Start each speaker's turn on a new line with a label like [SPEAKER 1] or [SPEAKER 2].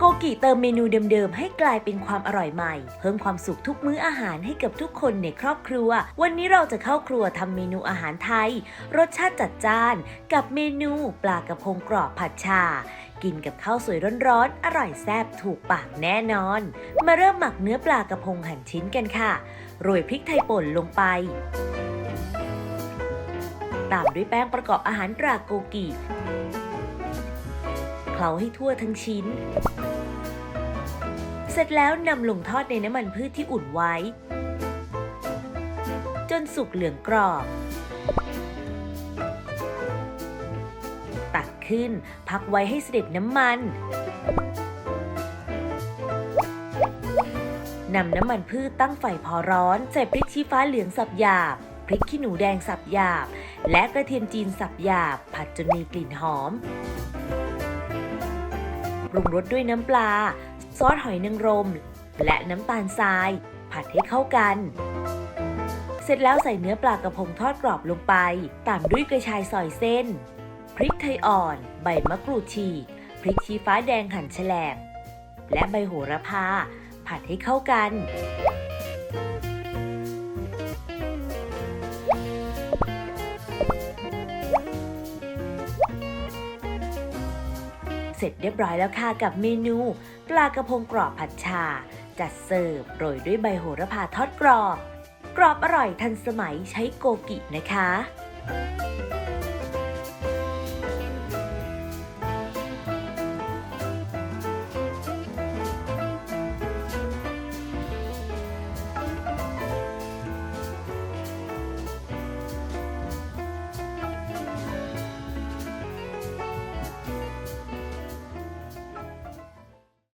[SPEAKER 1] โกกิเติมเมนูเดิมๆ ให้กลายเป็นความอร่อยใหม่ เพิ่มความสุขทุกมื้ออาหารให้กับทุกคนในครอบครัว วันนี้เราจะเข้าครัวทำเมนูอาหารไทย รสชาติจัดจ้าน กับเมนูปลากระพงกรอบผัดชา กินกับข้าวสวยร้อนๆ อร่อยแซ่บถูกปากแน่นอน มาเริ่มหมักเนื้อปลากระพงหั่นชิ้นกันค่ะ โรยพริกไทยป่นลงไป ตามด้วยแป้งประกอบอาหารตราโกกิ เคล้าให้ทั่วทั้งชิ้น เสร็จแล้วนำลงทอดในน้ำมันพืชที่อุ่นไว้ จนสุกเหลืองกรอบ ตักขึ้นพักไว้ให้เสด็จน้ำมันนำน้ำมันพืชตั้งไฟพอร้อน ใส่พริกชี้ฟ้าเหลืองสับหยาบ พริกขี้หนูแดงสับหยาบ และกระเทียมจีนสับหยาบ ผัดจนมีกลิ่นหอม ปรุงรสด้วยน้ำปลา ซอสหอยนางรม และน้ำตาลทราย ผัดให้เข้ากัน เสร็จแล้วใส่เนื้อปลากระพงทอดกรอบลงไป ตามด้วยกระชายซอยเส้น พริกไทยอ่อน ใบมะกรูดฉีก พริกชี้ฟ้าแดงหั่นแฉลบ และใบโหระพา ผัดให้เข้ากัน เสร็จเรียบร้อยแล้วค่ะกับเมนู ปลากระพงกรอบผัดชา จัดเสิร์ฟโรยด้วยใบโหระพาทอดกรอบ กรอบอร่อยทันสมัยใช้โกกินะคะ